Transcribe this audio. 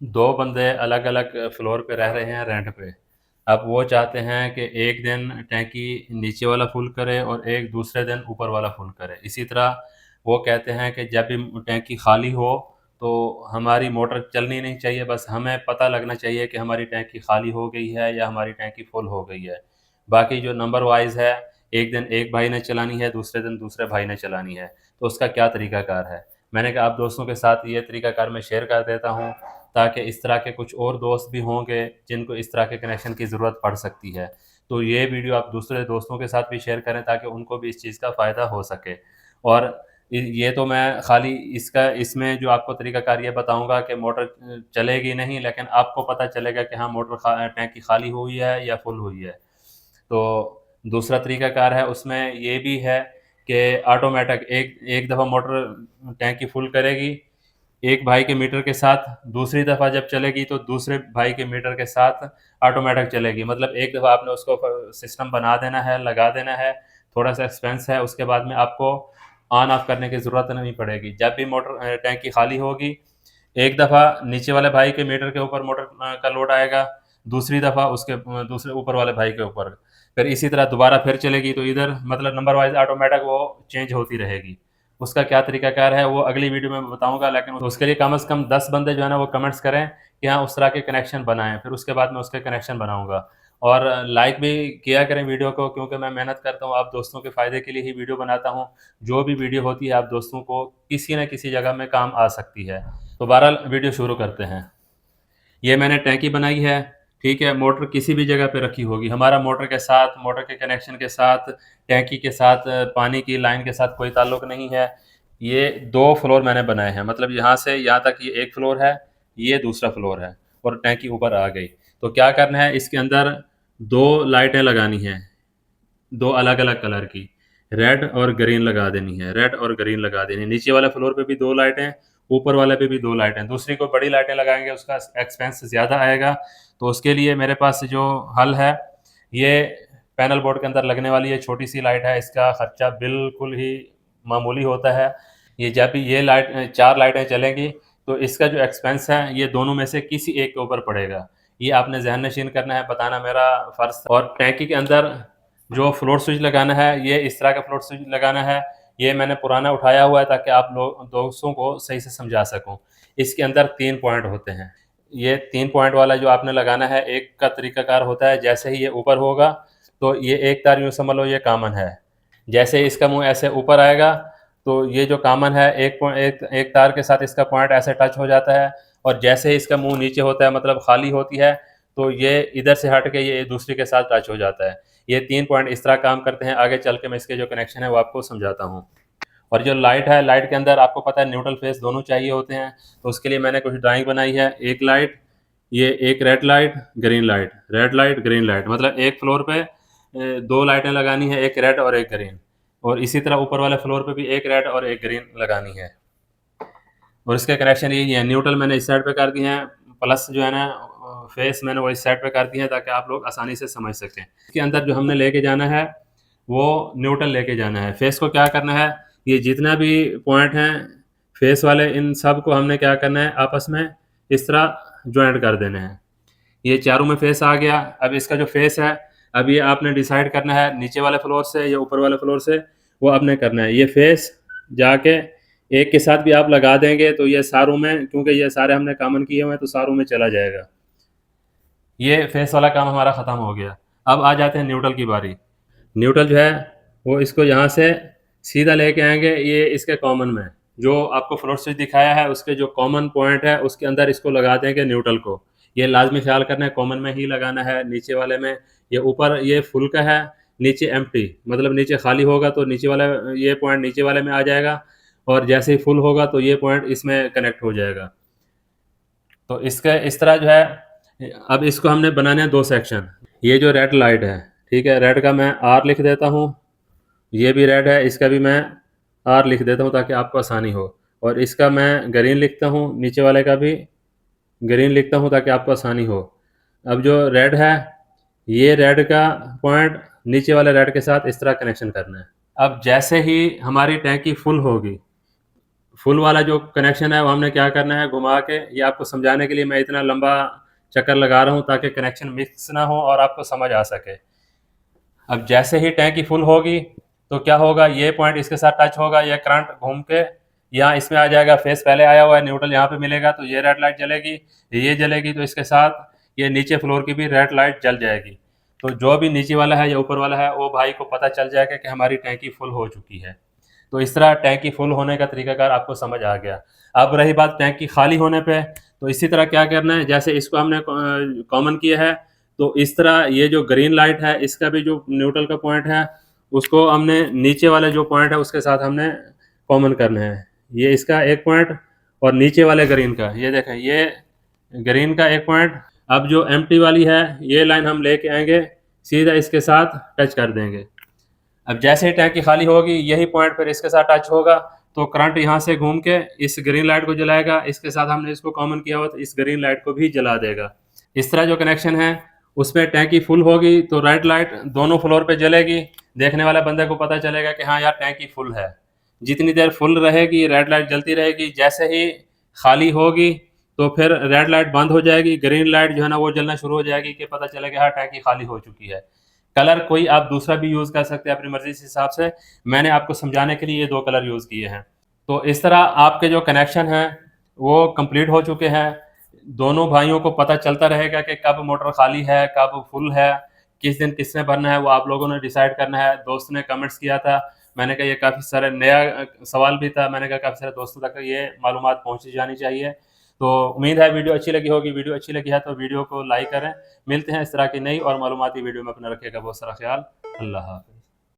दो बंदे अलग अलग फ्लोर पे रह रहे हैं रेंट पे। अब वो चाहते हैं कि एक दिन टैंकी नीचे वाला फुल करे और एक दूसरे दिन ऊपर वाला फुल करे। इसी तरह वो कहते हैं कि जब भी टैंकी खाली हो तो हमारी मोटर चलनी नहीं चाहिए, बस हमें पता लगना चाहिए कि हमारी टैंकी खाली हो गई है या हमारी टैंकी फुल हो गई है। बाकी जो नंबर वाइज है, एक दिन एक भाई ने चलानी है, दूसरे दिन दूसरे भाई ने चलानी है। तो उसका क्या तरीकाकार है? मैंने कहा, आप दोस्तों के साथ ये तरीकाकार मैं शेयर कर देता हूँ। ताकि इस तरह के कुछ और दोस्त भी होंगे जिनको इस तरह के कनेक्शन की ज़रूरत पड़ सकती है। तो ये वीडियो आप दूसरे दोस्तों के साथ भी शेयर करें ताकि उनको भी इस चीज़ का फ़ायदा हो सके। और ये तो मैं खाली इसका, इसमें जो आपको तरीकाकार ये बताऊँगा कि मोटर चलेगी नहीं, लेकिन आपको पता चलेगा कि हाँ मोटर टैंकी खाली हुई है या फुल हुई है। तो दूसरा तरीकाकार है, उसमें ये भी है कि ऑटोमेटिक एक एक दफ़ा मोटर टैंकी फुल करेगी एक भाई के मीटर के साथ दूसरी दफ़ा जब चलेगी तो दूसरे भाई के मीटर के साथ ऑटोमेटिक चलेगी। मतलब एक दफ़ा आपने उसको सिस्टम बना देना है, लगा देना है थोड़ा सा एक्सपेंस है, उसके बाद में आपको ऑन ऑफ़ करने की ज़रूरत नहीं पड़ेगी। जब भी मोटर टैंकी खाली होगी, एक दफ़ा नीचे वाले भाई के मीटर के ऊपर मोटर का लोड आएगा, दूसरी दफ़ा उसके दूसरे ऊपर वाले भाई के ऊपर। फिर इसी तरह दोबारा फिर चलेगी तो इधर मतलब नंबर वाइज ऑटोमेटिक वो चेंज होती रहेगी। उसका क्या तरीकाकार है, वो अगली वीडियो में बताऊँगा, लेकिन उसके लिए कम अज़ कम दस बंदे जो है ना, वो कमेंट्स करें कि हाँ उस तरह के कनेक्शन बनाएँ। फिर उसके बाद मैं उसके कनेक्शन बनाऊँगा। और लाइक भी किया करें वीडियो को, क्योंकि मैं मेहनत करता हूँ, आप दोस्तों के फ़ायदे के लिए ही वीडियो बनाता हूँ। जो भी वीडियो होती है, आप दोस्तों को किसी न किसी जगह में काम आ सकती है। तो बहरहाल, वीडियो शुरू करते हैं। ये मैंने टैंकी बनाई है। ठीक है, मोटर किसी भी जगह पे रखी होगी। हमारा मोटर के साथ, मोटर के कनेक्शन के साथ, टैंकी के साथ, पानी की लाइन के साथ कोई ताल्लुक नहीं है। ये दो फ्लोर मैंने बनाए हैं। मतलब यहाँ से यहाँ तक ये एक फ्लोर है, ये दूसरा फ्लोर है और टैंकी ऊपर आ गई। तो क्या करना है, इसके अंदर दो लाइटें लगानी हैं, दो अलग अलग कलर की। रेड और ग्रीन लगा देनी है। रेड और ग्रीन लगा देनी है। नीचे वाले फ्लोर पे भी दो लाइटें ऊपर वाले पे भी दो लाइटें दूसरी को बड़ी लाइटें लगाएँगे, उसका एक्सपेंस ज़्यादा आएगा। तो उसके लिए मेरे पास जो हल है, ये पैनल बोर्ड के अंदर लगने वाली ये छोटी सी लाइट है। इसका ख़र्चा बिल्कुल ही मामूली होता है। ये जब भी ये लाइट चार लाइटें चलेंगी तो इसका जो एक्सपेंस है, ये दोनों में से किसी एक के ऊपर पड़ेगा। ये आपने जहन नशीन करना है, बताना मेरा फ़र्ज़। और टैंकी के अंदर जो फ्लोर स्विच लगाना है, ये इस तरह का फ्लोर स्विच लगाना है ये मैंने पुराना उठाया हुआ है ताकि आप लोग दोस्तों को सही से समझा सकूँ। इसके अंदर तीन पॉइंट होते हैं। ये तीन पॉइंट वाला जो आपने लगाना है, एक का तरीकाकार होता है, जैसे ही ये ऊपर होगा तो ये एक तार यूँ समझ लो ये कामन है। जैसे इसका मुँह ऐसे ऊपर आएगा तो ये जो कामन है, एक एक एक तार के साथ इसका पॉइंट ऐसे टच हो जाता है, और जैसे ही इसका मुँह नीचे होता है मतलब खाली होती है तो ये इधर से हट के ये दूसरे के साथ टच हो जाता है। ये तीन पॉइंट इस तरह काम करते हैं। आगे चल के मैं इसके जो कनेक्शन है वो आपको समझाता हूँ। और जो लाइट है लाइट के अंदर आपको पता है न्यूट्रल फेस दोनों चाहिए होते हैं। तो उसके लिए मैंने कुछ ड्राइंग बनाई है। एक लाइट ये एक red light green light red light green light मतलब एक फ्लोर पे दो लाइटें लगानी है, एक रेड और एक ग्रीन और इसी तरह ऊपर वाले फ्लोर पे भी एक रेड और एक ग्रीन लगानी है। और इसके कनेक्शन यही है। न्यूट्रल मैंने इस साइड पे कर दिए हैं। प्लस जो है ना फेस मैंने वो इस साइड पे कर दिए हैं ताकि आप लोग आसानी से समझ सकें। इसके अंदर जो हमने लेके जाना है, वो न्यूट्रल लेके जाना है। फेस को क्या करना है? ये जितना भी पॉइंट हैं, फेस वाले, इन सबको हमने क्या करना है? आपस में इस तरह ज्वाइंट कर देने हैं। ये चारों में फेस आ गया। अब इसका जो फेस है, अब ये आपने डिसाइड करना है नीचे वाले फ्लोर से या ऊपर वाले फ्लोर से, वो आपने करना है। ये फेस जाके एक के साथ भी आप लगा देंगे तो ये सारों में, क्योंकि ये सारे हमने कामन किए हुए हैं तो सारों में चला जाएगा। ये फेस वाला काम हमारा ख़त्म हो गया। अब आ जाते हैं न्यूट्रल की बारी। न्यूट्रल जो है, वो इसको यहाँ से सीधा लेके आएँगे, ये इसके कॉमन में। जो आपको फ्लोर स्विच दिखाया है, उसके जो कॉमन पॉइंट है, उसके अंदर इसको लगा देंगे न्यूट्रल को। ये लाजमी ख्याल करना है कॉमन में ही लगाना है, नीचे वाले में। ये ऊपर, ये फुल का है, नीचे एम मतलब नीचे खाली होगा तो नीचे वाला, ये पॉइंट नीचे वाले में आ जाएगा। और जैसे ही फुल होगा तो ये पॉइंट इसमें कनेक्ट हो जाएगा। तो इसका, इस तरह जो है अब इसको हमने बनाने हैं दो सेक्शन ये जो रेड लाइट है, ठीक है? रेड का मैं आर लिख देता हूँ। ये भी रेड है, इसका भी मैं आर लिख देता हूँ ताकि आपको आसानी हो। और इसका मैं ग्रीन लिखता हूँ, नीचे वाले का भी ग्रीन लिखता हूँ ताकि आपको आसानी हो। अब जो रेड है, ये रेड का पॉइंट नीचे वाले रेड के साथ इस तरह कनेक्शन करना है। अब जैसे ही हमारी टैंकी फुल होगी फुल वाला जो कनेक्शन है, वो हमने क्या करना है? घुमा के, ये आपको समझाने के लिए मैं इतना लंबा चक्कर लगा रहा हूँ ताकि कनेक्शन मिक्स ना हो और आपको समझ आ सके। अब जैसे ही टैंकी फुल होगी तो क्या होगा? ये पॉइंट इसके साथ टच होगा, ये करंट घूम के यहाँ इसमें आ जाएगा। फेस पहले आया हुआ है न्यूट्रल यहाँ पे मिलेगा तो ये रेड लाइट जलेगी, ये जलेगी तो इसके साथ ये नीचे फ्लोर की भी रेड लाइट जल जाएगी। तो जो भी नीचे वाला है या ऊपर वाला है, वो भाई को पता चल जाएगा कि हमारी टैंकी फुल हो चुकी है। तो इस तरह टैंकी फुल होने का तरीकाकार आपको समझ आ गया। अब रही बात टैंकी खाली होने पे तो इसी तरह क्या करना है? जैसे इसको हमने कॉमन किया है तो इस तरह ये जो ग्रीन लाइट है, इसका भी जो न्यूट्रल का पॉइंट है, उसको हमने नीचे वाले जो पॉइंट है, उसके साथ हमने कॉमन करना है। ये इसका एक पॉइंट और नीचे वाले ग्रीन का। ये देखें, ये ग्रीन का एक पॉइंट अब जो एम वाली है, ये लाइन हम लेके आएँगे, सीधा इसके साथ टच कर देंगे। अब जैसे ही टैंकी खाली होगी, यही पॉइंट पर इसके साथ टच होगा। तो करंट यहाँ से घूम के इस ग्रीन लाइट को जलाएगा। इसके साथ हमने इसको कॉमन किया हुआ तो इस ग्रीन लाइट को भी जला देगा। इस तरह जो कनेक्शन है, उसमें टैंकी फुल होगी तो रेड लाइट दोनों फ्लोर पे जलेगी। देखने वाले बंदे को पता चलेगा कि हाँ यार टैंकी फुल है। जितनी देर फुल रहेगी रेड लाइट जलती रहेगी। जैसे ही खाली होगी तो फिर रेड लाइट बंद हो जाएगी। ग्रीन लाइट जो है ना, वो जलना शुरू हो जाएगी कि पता चलेगा हाँ टैंकी खाली हो चुकी है। कलर कोई आप दूसरा भी यूज़ कर सकते हैं अपनी मर्ज़ी के हिसाब से। मैंने आपको समझाने के लिए ये दो कलर यूज़ किए हैं। तो इस तरह आपके जो कनेक्शन हैं, वो कंप्लीट हो चुके हैं। दोनों भाइयों को पता चलता रहेगा कि कब मोटर खाली है, कब फुल है, किस दिन किसने भरना है, वो आप लोगों ने डिसाइड करना है। दोस्त ने कमेंट्स किया था, मैंने कहा ये काफ़ी सारे नया सवाल भी था, मैंने कहा काफ़ी सारे दोस्तों तक ये मालूम पहुँची जानी चाहिए। तो उम्मीद है वीडियो अच्छी लगी होगी। वीडियो अच्छी लगी है तो वीडियो को लाइक करें। मिलते हैं इस तरह की नई और मालूमती वीडियो में अपना रखिएगा बहुत सारा ख्याल। अल्लाह हाफ़